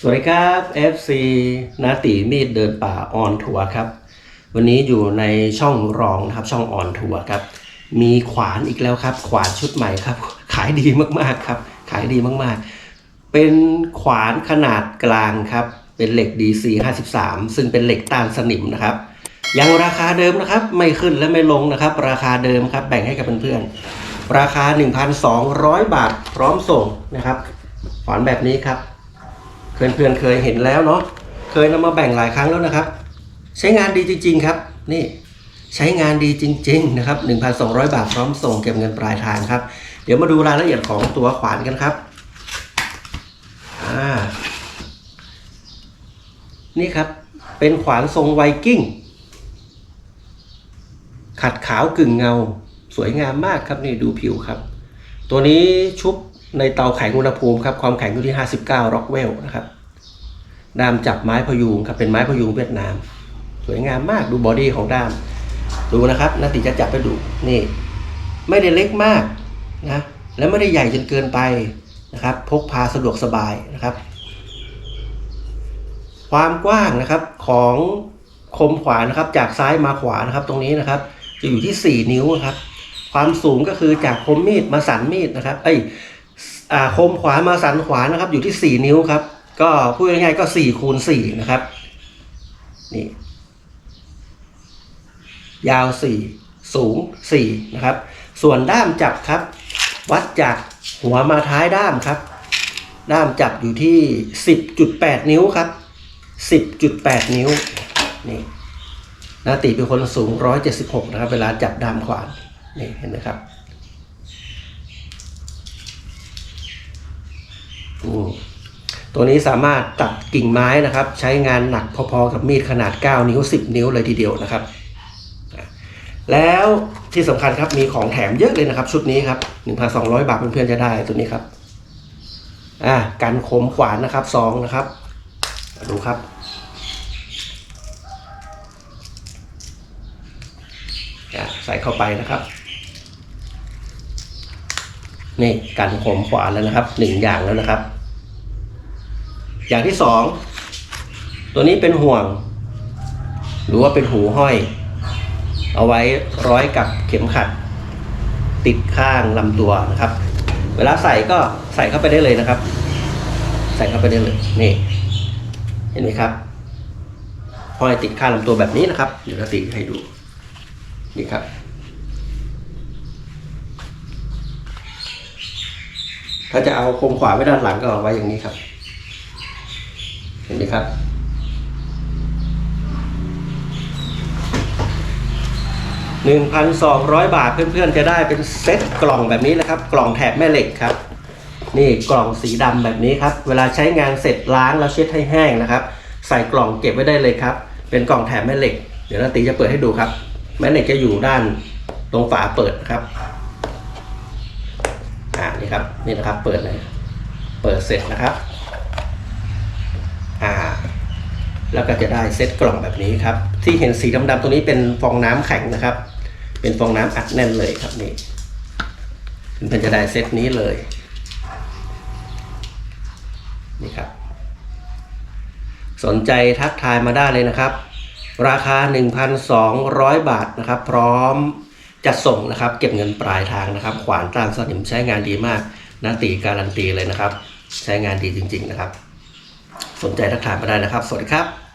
สวัสดีครับ FC นาตีมีดเดินป่าออนทัวร์ครับ วันนี้อยู่ในช่องรองนะครับช่องออนทัวร์ครับ มีขวานอีกแล้วครับ ขวานชุดใหม่ครับ ขายดีมากๆครับ ขายดีมากๆ เป็นขวานขนาดกลางครับ เป็นเหล็ก DC 53 ซึ่งเป็นเหล็กต้านสนิมนะครับ ยังราคาเดิมนะครับ ไม่ขึ้นและไม่ลงนะครับ ราคาเดิมครับ แบ่งให้กับเพื่อนๆ ราคา 1,200 บาทพร้อมส่งนะครับขวานแบบนี้ครับ เพื่อนๆเคยเห็นแล้วเนาะเคยนำมาแบ่งหลายครั้งแล้วนะครับ ใช้งานดีจริง ๆ ครับ นี่ใช้งานดีจริง ๆ นะครับ 1,200 บาทพร้อมส่งเก็บเงินปลายทางครับ เดี๋ยวมาดูรายละเอียดของตัวขวานกันครับอ่านี่ครับ เป็นขวานทรงไวกิ้ง ขัดขาวกึ่งเงา สวยงามมากครับนี่ดูผิวครับ ตัวนี้ชุบ ในเตาแข็งอุณหภูมิครับความแข็งอยู่ที่ 59ร็อกเวลนะครับด้ามจับไม้พยุงครับเป็นไม้พยุงเวียดนาม สวยงามมากดูบอดี้ของด้าม ดูนะครับนาติจะจับไปดูนี่ ไม่ได้เล็กมากนะและไม่ได้ใหญ่จนเกินไปนะครับ พกพาสะดวกสบายนะครับ ความกว้างนะครับของคมขวานนะครับ จากซ้ายมาขวานะครับ ตรงนี้นะครับ จะอยู่ที่ 4 นิ้วครับ ความสูงก็คือจากคมมีดมาสันมีดนะครับ เอ้ย คมขวานมาสันขวานนะครับอยู่ที่ 4 นิ้วครับ ก็พูดง่ายๆก็4คูณ4นะครับนี่ยาว 4 สูง 4 นะครับ ส่วนด้ามจับครับ วัดจากหัวมาท้ายด้ามครับ ด้ามจับอยู่ที่ 10.8 นิ้วครับ 10.8 นิ้วนี่นาติเป็นคนสูง 176 นะครับ เวลาจับด้ามขวานนี่เห็นไหมครับอืม ตัวนี้สามารถตัดกิ่งไม้นะครับ ใช้งานหนักพอๆกับมีดขนาด 9 นิ้ว 10 นิ้วเลยทีเดียวนะครับ แล้วที่สำคัญครับมีของแถมเยอะเลยนะครับ ชุดนี้ครับ 1,200 บาทเพื่อนๆจะได้ตัวนี้ครับอ่ากันคมขวานนะครับซองนะครับดูครับใส่เข้าไปนะครับ นี่กันคมขวานแล้วนะครับหนึ่งอย่างแล้วนะครับ อย่างที่สองตัวนี้เป็นห่วง หรือว่าเป็นหูห้อย เอาไว้ร้อยกับเข็มขัด ติดข้างลำตัวนะครับ เวลาใส่ก็ใส่เข้าไปได้เลยนะครับ ใส่เข้าไปได้เลยนี่ เห็นไหมครับห้อยติดข้างลำตัวแบบนี้นะครับเดี๋ยวเราติดให้ดูนี่ครับถ้าจะเอาคมขวาไว้ด้านหลังก็เอาไว้อย่างนี้ครับ เห็นไหมครับ 1,200 บาทเพื่อนๆจะได้เป็นเซ็ตกล่องแบบนี้นะครับ กล่องแถบแม่เหล็กครับ นี่กล่องสีดำแบบนี้ครับ เวลาใช้งานเสร็จล้างแล้วเช็ดให้แห้งนะครับ ใส่กล่องเก็บไว้ได้เลยครับ เป็นกล่องแถบแม่เหล็ก เดี๋ยวนาตีจะเปิดให้ดูครับ แม่เหล็กจะอยู่ด้านตรงฝาเปิดนะครับอ่านี่ครับนี่นะครับเปิดเลย เปิดเสร็จนะครับ อ่า แล้วก็จะได้เซตกล่องแบบนี้ครับ ที่เห็นสีดำๆตรงนี้เป็นฟองน้ำแข็งนะครับ เป็นฟองน้ำอัดแน่นเลยครับนี่เพื่อนจะได้เซตนี้เลย นี่ครับ สนใจทักทายมาได้เลยนะครับ ราคา 1,200 บาทนะครับ พร้อมจัดส่งนะครับ เก็บเงินปลายทางนะครับ ขวานต้านสนิมใช้งานดีมากนาตีการันตีเลยนะครับ ใช้งานดีจริง ๆ นะครับ สนใจทักทายมาได้นะครับ สวัสดีครับ